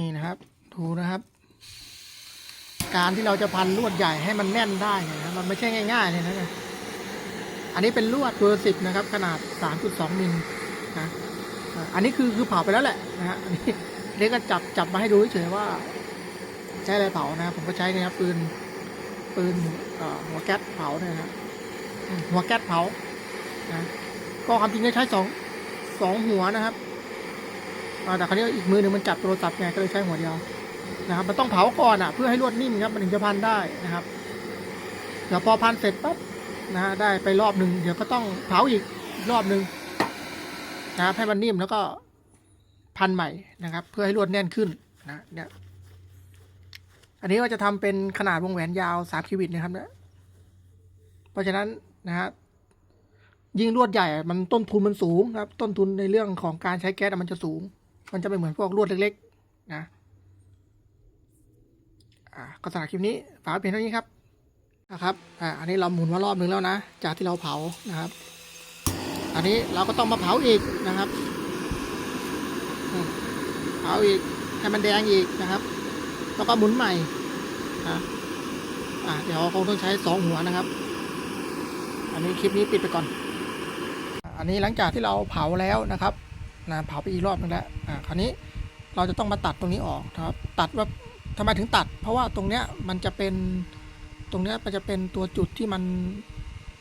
นี่นะครับ ดูนะครับ การที่เราจะพันลวดใหญ่ให้มันแน่นได้เนี่ยนะมันไม่ใช่ง่าย ๆ เลยนะเนี่ยอันนี้เป็นลวดเบอร์สิบนะครับ ขนาด 3.2มิลนะอันนี้คือคือเผาไปแล้วแหละนะฮะอันนี้อันนี้ก็จับจับมาให้ดูเฉยๆว่า ใช้อะไรเผานะผมก็ใช้นะครับปืนปืนหัวแก๊สเผาเนี่ยนะหัวแก๊สเผานะก็ความจริงจะใช้สองสองหัวนะครับ แต่คราวนี้อีกมือหนึ่งมันจับโทรศัพท์ไงก็เลยใช้หัวเดียวนะครับ มันต้องเผาก่อนอะ เพื่อให้ลวดนิ่มครับมันถึงจะพันได้นะครับเดี๋ยวพอพันเสร็จปั๊บนะฮะได้ไปรอบหนึ่งเดี๋ยวก็ต้องเผาอีกรอบหนึ่งนะครับให้มันนิ่มแล้วก็พันใหม่นะครับ เพื่อให้ลวดแน่นขึ้นนะเนี่ยอันนี้ก็จะทำเป็นขนาดวงแหวนยาวสามคิวิตนะครับเนี่ยเพราะฉะนั้นนะฮะยิ่งลวดใหญ่ มันต้นทุนมันสูงครับ ต้นทุนในเรื่องของการใช้แก๊สมันจะสูง มันจะไม่เหมือนพวกลวดเล็กๆนะอ่าก็สำหรับคลิปนี้ฝากเพียงเท่านี้ครับนะครับอ่าอันนี้เราหมุนมารอบนึงแล้วนะ จากที่เราเผานะครับ อันนี้เราก็ต้องมาเผาอีกนะครับเผาอีกให้มันแดงอีกนะครับ แล้วก็หมุนใหม่นะอะเดี๋ยวคงต้องใช้สองหัวนะครับ อันนี้คลิปนี้ปิดไปก่อน อันนี้หลังจากที่เราเผาแล้วนะครับ นะเผาไปอีกรอบนึงแล้วอ่าคราวนี้เราจะต้องมาตัดตรงนี้ออกครับ ตัดว่าทำไมถึงตัด เพราะว่าตรงเนี้ยมันจะเป็นตรงเนี้ยมันจะเป็นตัวจุดที่มัน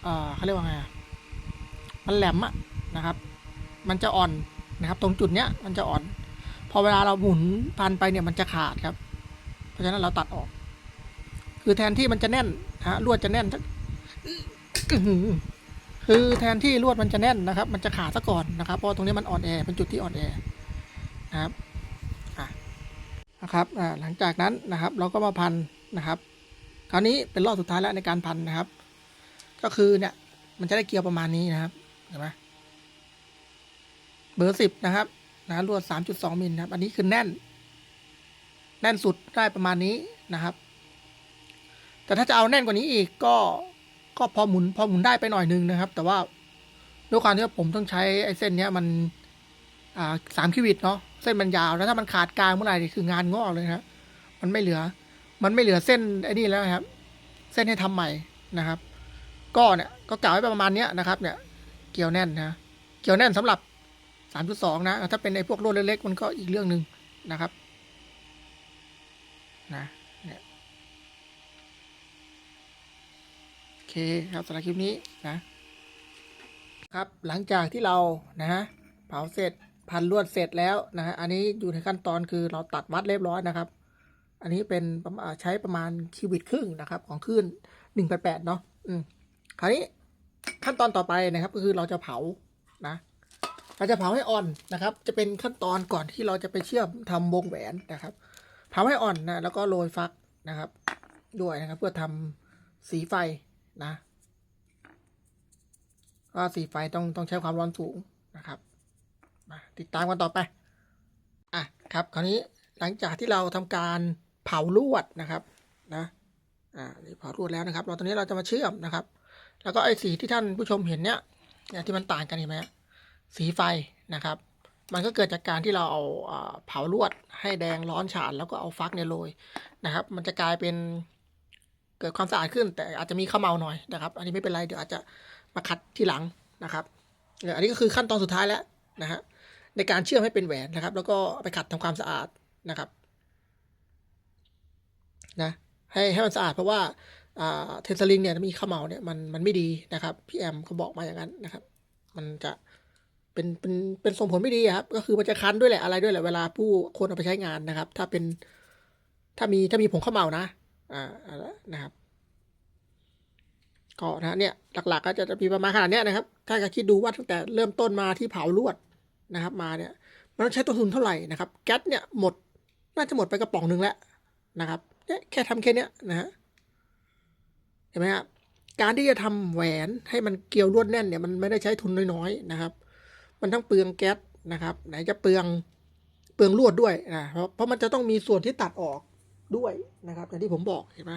อ่าเขาเรียกว่าไงมันแหลมอะนะครับ มันจะอ่อนนะครับ ตรงจุดเนี้ยมันจะอ่อน พอเวลาเราหมุนพันไปเนี่ยมันจะขาดครับ เพราะฉะนั้นเราตัดออก คือแทนที่มันจะแน่นฮะลวดจะแน่นสัก คือแทนที่ลวดมันจะแน่นนะครับ มันจะขาดซะก่อนนะครับ เพราะตรงนี้มันอ่อนแอเป็นจุดที่อ่อนแอนะครับอะนะครับอ่าหลังจากนั้นนะครับเราก็มาพันนะครับ คราวนี้เป็นรอบสุดท้ายแล้วในการพันนะครับ ก็คือเนี่ยมันจะได้เกลียวประมาณนี้นะครับเห็นไหมเบอร์สิบนะครับนะลวดสามจุดสองมิลนะครับ อันนี้คือแน่น แน่นสุดได้ประมาณนี้นะครับ แต่ถ้าจะเอาแน่นกว่านี้อีกก็ ก็พอหมุนพอหมุนได้ไปหน่อยนึงนะครับ แต่ว่าด้วยความที่ผมต้องใช้ไอ้เส้นเนี้ยมันอ่าสามคิวิตเนาะเส้นมันยาวแล้วถ้ามันขาดกลางเมื่อไหร่คืองานงอกเลยนะมันไม่เหลือ มันไม่เหลือเส้นไอ้นี่แล้วครับ เส้นให้ทำใหม่นะครับ ก็เนี่ยก็กล่าวไว้ประมาณเนี้ยนะครับ เนี่ย เกี่ยวแน่นนะเกี่ยวแน่นสำหรับสามจุดสองนะ ถ้าเป็นไอ้พวกโลดเล็กๆมันก็อีกเรื่องหนึ่งนะครับ นะ เนี่ยโอเคครับสำหรับคลิปนี้นะครับหลังจากที่เรานะฮะเผาเสร็จพันลวดเสร็จแล้วนะฮะอันนี้อยู่ในขั้นตอนคือเราตัดวัดเรียบร้อยนะครับ อันนี้เป็นใช้ประมาณคิวบิตครึ่งนะครับ ของคลื่นหนึ่งแปดแปดเนาะอืมคราวนี้ขั้นตอนต่อไปนะครับ ก็คือเราจะเผานะเราจะเผาให้อ่อนนะครับ จะเป็นขั้นตอนก่อนที่เราจะไปเชื่อมทำวงแหวนนะครับ เผาให้อ่อนนะแล้วก็โรยฟักนะครับ ด้วยนะครับ เพื่อทำสีไฟ นะก็สีไฟต้องต้องใช้ความร้อนสูงนะครับมาติดตามกันต่อไปอะครับคราวนี้หลังจากที่เราทำการเผาลวดนะครับนะอ่านี่เผาลวดแล้วนะครับ เราตอนนี้เราจะมาเชื่อมนะครับ แล้วก็ไอ้สีที่ท่านผู้ชมเห็นเนี้ยเนี่ยที่มันต่างกันเห็นไหมสีไฟนะครับ มันก็เกิดจากการที่เราเอาอ่าเผาลวดให้แดงร้อนฉานแล้วก็เอาฟักเนี่ยโรยนะครับ มันจะกลายเป็น เกิดความสะอาดขึ้น แต่อาจจะมีข้าวเมาหน่อยนะครับ อันนี้ไม่เป็นไรเดี๋ยวอาจจะมาขัดที่หลังนะครับเดี๋ยวอันนี้ก็คือขั้นตอนสุดท้ายแล้วนะฮะในการเชื่อมให้เป็นแหวนนะครับ แล้วก็ไปขัดทำความสะอาดนะครับนะให้ให้มันสะอาดเพราะว่าเทนสลิงเนี่ยมีข้าวเมาเนี่ยมันมันไม่ดีนะครับพี่แอมเขาบอกมาอย่างนั้นนะครับ มันจะเป็นเป็นเป็นส่งผลไม่ดีครับ ก็คือมันจะคันด้วยแหละอะไรด้วยแหละเวลาผู้คนเอาไปใช้งานนะครับ ถ้าเป็นถ้ามีถ้ามีผงข้าวเมานะ อ่านะครับก็นะเนี่ยหลักๆก็จะมีประมาณขนาดเนี้ยนะครับ ถ้าจะคิดดูว่าตั้งแต่เริ่มต้นมาที่เผาลวดนะครับ มาเนี่ยมันต้องใช้ต้นทุนเท่าไหร่นะครับแก๊สเนี่ยหมดน่าจะหมดไปกระป๋องหนึ่งแล้วนะครับเนี่ยแค่ทำแค่เนี้ยนะฮะเห็นไหมครับการที่จะทำแหวนให้มันเกลียวลวดแน่นเนี่ยมันไม่ได้ใช้ทุนน้อยๆนะครับ มันทั้งเปลืองแก๊สนะครับ ไหนจะเปลืองเปลืองลวดด้วยนะเพราะเพราะมันจะต้องมีส่วนที่ตัดออก ด้วยนะครับอย่างที่ผมบอกเห็นไหม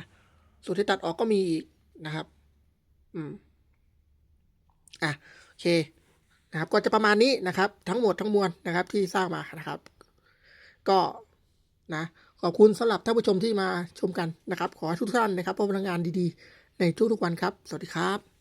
ส่วนที่ตัดออกก็มีอีกนะครับ อืม อะโอเค นะครับ ก็จะประมาณนี้นะครับ ทั้งหมดทั้งมวลนะครับ ที่สร้างมานะครับ ก็นะขอบคุณสำหรับท่านผู้ชมที่มาชมกันนะครับ ขอให้ทุกท่านนะครับพบพลังงานดีๆ ในทุกๆวันครับ สวัสดีครับ